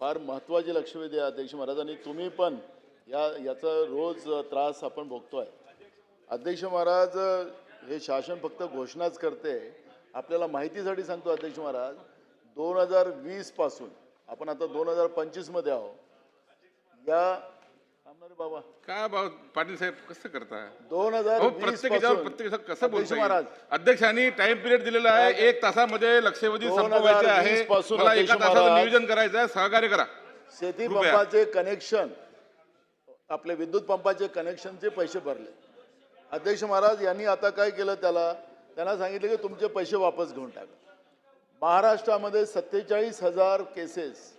फार महत्त्वाची लक्षवेधी आहे अध्यक्ष महाराज. आणि तुम्ही पण या याचा रोज त्रास आपण बघतोय अध्यक्ष महाराज हे शासन फक्त घोषणाच करते. आपल्याला माहितीसाठी सांगतो अध्यक्ष महाराज दोन हजार वीसपासून आपण आता दोन हजार पंचवीसमध्ये आहोत. या बाबा. काय भाऊ पाटील साहेब कसं करताय? दोन हजार हो प्रत्येक याच्यावर पासून प्रत्येक याच्यावर कसं बोलता महाराज? अध्यक्षांनी टाइम पिरियड दिलेला आहे. एक तासामध्ये लक्षवेधी 2020 संपवायचे आहे. पासून मला अध्यक्ष एका तासाचं महाराज- नियोजन करायचं आहे. सहकार्य करा. शेती. पंपाचे कनेक्शन आपले विद्युत पंपाचे कनेक्शनचे पैसे भरले. अध्यक्ष महाराज यांनी आता काय केलं त्याला? त्यांना सांगितलं की तुमचे पैसे वापस घेऊन टाका. महाराष्ट्रामध्ये सत्तेचाळीस हजार केसेस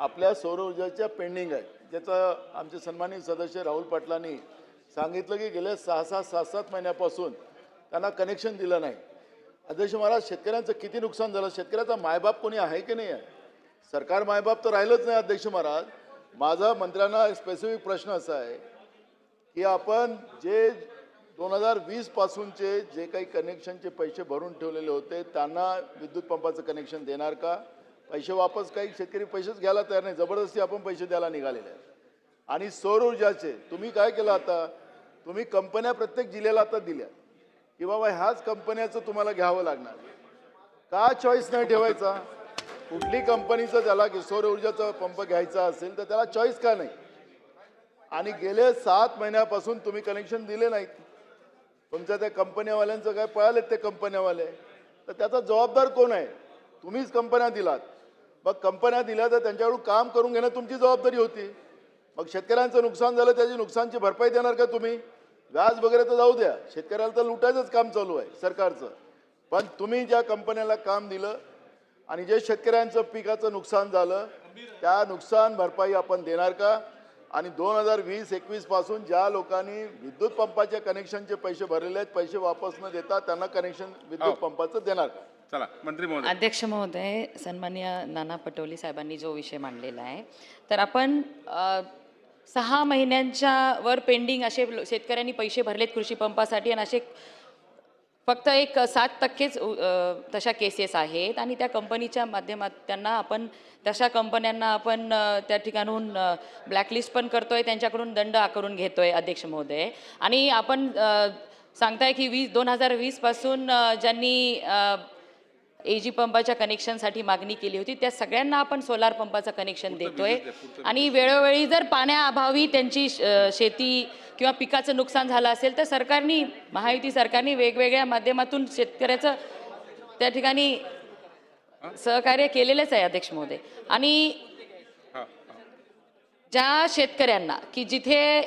आपल्या सौरऊर्जेच्या पेंडिंग आहेत. ज्याचं आमचे सन्मानित सदस्य राहुल पाटलांनी सांगितलं की गेल्या सहा सहा सात सात महिन्यापासून त्यांना कनेक्शन दिलं नाही. अध्यक्ष महाराज शेतकऱ्यांचं किती नुकसान झालं? शेतकऱ्याचा मायबाप कोणी आहे की नाही आहे? सरकार मायबाप तर राहिलंच नाही अध्यक्ष महाराज. माझा मंत्र्यांना स्पेसिफिक प्रश्न असा आहे की आपण जे दोन हजार वीसपासूनचे जे काही कनेक्शनचे पैसे भरून ठेवलेले होते त्यांना विद्युत पंपाचं कनेक्शन देणार का? पैसे वापस काही शेतकरी पैसेच घ्यायला तयार नाही. जबरदस्ती आपण पैसे द्यायला निघालेले आहेत. आणि सौर ऊर्जाचे तुम्ही काय केलं आता? तुम्ही कंपन्या प्रत्येक जिल्ह्याला आता दिल्या. की बाबा ह्याच कंपन्याचं तुम्हाला घ्यावं लागणार. का चॉईस नाही ठेवायचा? कुठली कंपनीचं त्याला की सौर ऊर्जाचा पंप घ्यायचा असेल तर त्याला चॉईस का नाही? आणि गेले सात महिन्यापासून तुम्ही कनेक्शन दिले नाहीत. तुमच्या त्या कंपन्यावाल्यांचं काय पळालेत ते कंपन्यावाले? तर त्याचा जबाबदार कोण आहे? तुम्हीच कंपन्या दिलात. मग कंपन्या दिल्या तर त्यांच्याकडून काम करून घेणं तुमची जबाबदारी होती. मग शेतकऱ्यांचं नुकसान झालं त्याची नुकसानची भरपाई देणार का तुम्ही? व्याज वगैरे तर जाऊ द्या शेतकऱ्याला तर लुटायचंच काम चालू आहे सरकारचं. पण तुम्ही ज्या कंपन्याला काम दिलं आणि जे शेतकऱ्यांचं पिकाचं नुकसान झालं त्या नुकसान भरपाई आपण देणार का? आणि दोन हजार वीस एकवीसपासून ज्या लोकांनी विद्युत पंपाच्या कनेक्शनचे पैसे भरलेले आहेत पैसे वापस न देता त्यांना कनेक्शन विद्युत पंपाचं देणार का? चला मंत्री महोदय. अध्यक्ष महोदय सन्मान्य नाना पटोली साहेबांनी जो विषय मांडलेला आहे तर आपण सहा महिन्यांच्या वर पेंडिंग असे शेतकऱ्यांनी पैसे भरलेत कृषी पंपासाठी आणि असे फक्त एक सात टक्केच तशा केसेस आहेत आणि त्या कंपनीच्या माध्यमात त्यांना आपण तशा कंपन्यांना आपण त्या ठिकाणून ब्लॅकलिस्ट पण करतो आहे त्यांच्याकडून दंड आकारून घेतो आहे अध्यक्ष महोदय. आणि आपण सांगताय की वीस दोन हजार वीसपासून ज्यांनी अ, एजी पंपाच्या कनेक्शनसाठी मागणी केली होती. त्या सगळ्यांना आपण सोलार पंपाचं कनेक्शन देतोय. आणि वेळोवेळी जर पाण्याअभावी त्यांची शेती किंवा पिकाचं नुकसान झालं असेल तर सरकारनी महायुती सरकारने वेगवेगळ्या माध्यमातून शेतकऱ्याचं त्या ठिकाणी सहकार्य केलेलंच आहे अध्यक्ष महोदय. आणि. ज्या शेतकऱ्यांना की जिथे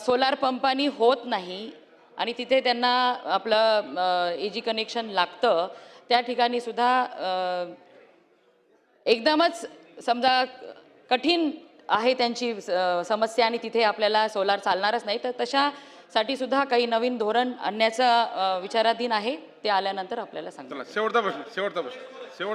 सोलार पंपानी होत नाही आणि तिथे त्यांना आपलं ए जी कनेक्शन लागतं त्या ठिकाणी सुद्धा एकदमच समजा कठीण आहे त्यांची समस्या आणि तिथे आपल्याला सोलार चालणारच नाही. तर तशासाठी सुद्धा काही नवीन धोरण आणण्याचा विचाराधीन आहे. ते आल्यानंतर आपल्याला सांगतो शेवटचा प्रश्न शेवटचा प्रश्न. शेवट